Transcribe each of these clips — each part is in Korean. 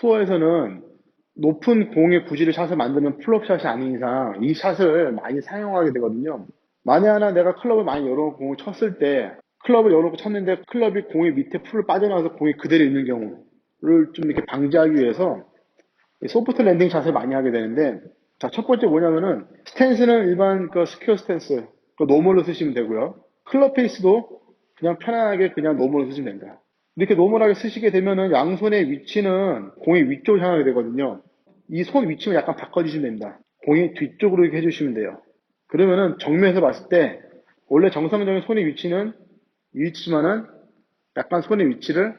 투어에서는 높은 공의 구질의 샷을 만드는 플롭샷이 아닌 이상 이 샷을 많이 사용하게 되거든요. 만에 하나 내가 클럽을 많이 열어놓고 공을 쳤을 때 클럽을 열어놓고 쳤는데 클럽이 공의 밑에 풀을 빠져나와서 공이 그대로 있는 경우를 좀 이렇게 방지하기 위해서 이 소프트 랜딩 샷을 많이 하게 되는데 자, 첫 번째 뭐냐면은 스탠스는 일반 그 스퀘어 스탠스 그 노멀로 쓰시면 되고요. 클럽 페이스도 그냥 편안하게 그냥 노멀로 쓰시면 됩니다. 이렇게 노멀하게 쓰시게 되면은 양손의 위치는 공의 위쪽을 향하게 되거든요. 이 손 위치만 약간 바꿔주시면 됩니다. 공의 뒤쪽으로 이렇게 해주시면 돼요. 그러면은 정면에서 봤을 때 원래 정상적인 손의 위치는 이 위치지만은 약간 손의 위치를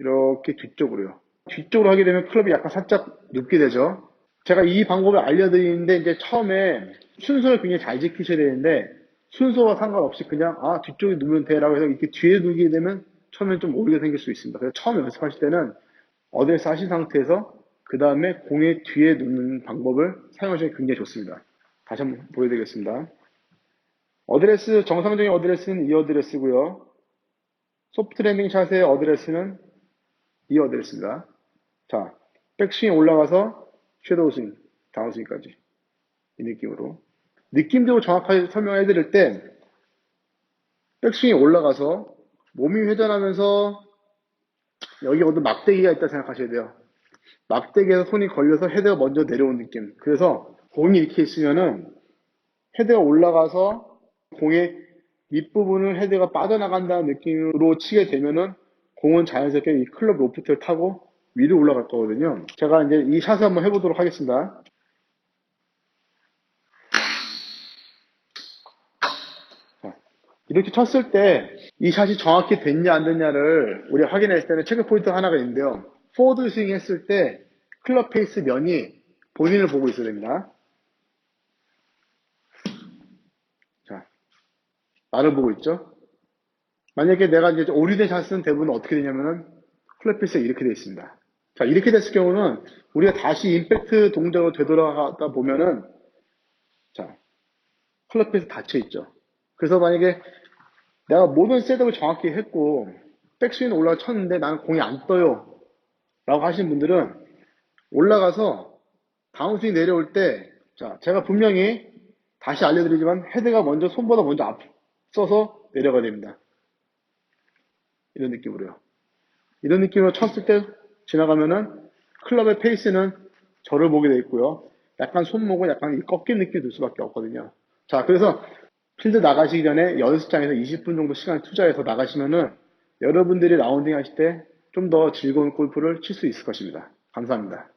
이렇게 뒤쪽으로요. 뒤쪽으로 하게 되면 클럽이 약간 살짝 눕게 되죠. 제가 이 방법을 알려드리는데 이제 처음에 순서를 굉장히 잘 지키셔야 되는데 순서와 상관없이 그냥 아 뒤쪽에 누면 돼라고 해서 이렇게 뒤에 누게 되면 처음엔 좀 오류가 생길 수 있습니다. 그래서 처음 연습하실 때는 어드레스 하신 상태에서 그 다음에 공의 뒤에 눕는 방법을 사용하시는 게 굉장히 좋습니다. 다시 한번 보여드리겠습니다. 어드레스, 정상적인 어드레스는 이 어드레스고요. 소프트 랜딩 샷의 어드레스는 이 어드레스입니다. 자, 백스윙 올라가서 섀도우 스윙, 다운 스윙까지. 이 느낌으로. 느낌대로 정확하게 설명해 드릴 때, 백스윙이 올라가서 몸이 회전하면서 여기 어떤 막대기가 있다 생각하셔야 돼요. 막대기에서 손이 걸려서 헤드가 먼저 내려온 느낌. 그래서 공이 이렇게 있으면은 헤드가 올라가서 공의 밑부분을 헤드가 빠져나간다는 느낌으로 치게 되면은 공은 자연스럽게 이 클럽 로프트를 타고 위로 올라갈 거거든요. 제가 이제 이 샷을 한번 해보도록 하겠습니다. 자, 이렇게 쳤을 때 이 샷이 정확히 됐냐 안 됐냐를 우리 확인할 때는 체크 포인트 하나가 있는데요. 포워드 스윙 했을 때 클럽 페이스 면이 본인을 보고 있어야 됩니다. 자, 나를 보고 있죠? 만약에 내가 이제 오류된 샷은 대부분 어떻게 되냐면은 클럽 페이스가 이렇게 되어 있습니다. 자, 이렇게 됐을 경우는 우리가 다시 임팩트 동작으로 되돌아가다 보면은 자, 클럽 페이스 닫혀 있죠. 그래서 만약에 내가 모든 셋업을 정확히 했고 백스윙 올라가 쳤는데 나는 공이 안 떠요. 라고 하시는 분들은 올라가서 다운스윙 내려올 때, 자, 제가 분명히 다시 알려드리지만 헤드가 먼저 손보다 먼저 앞서서 내려가야 됩니다. 이런 느낌으로요. 이런 느낌으로 쳤을 때 지나가면은 클럽의 페이스는 저를 보게 돼 있고요. 약간 손목은 약간 꺾인 느낌이 들 수밖에 없거든요. 자, 그래서 필드 나가시기 전에 연습장에서 20분 정도 시간 투자해서 나가시면은 여러분들이 라운딩 하실 때 좀 더 즐거운 골프를 칠 수 있을 것입니다. 감사합니다.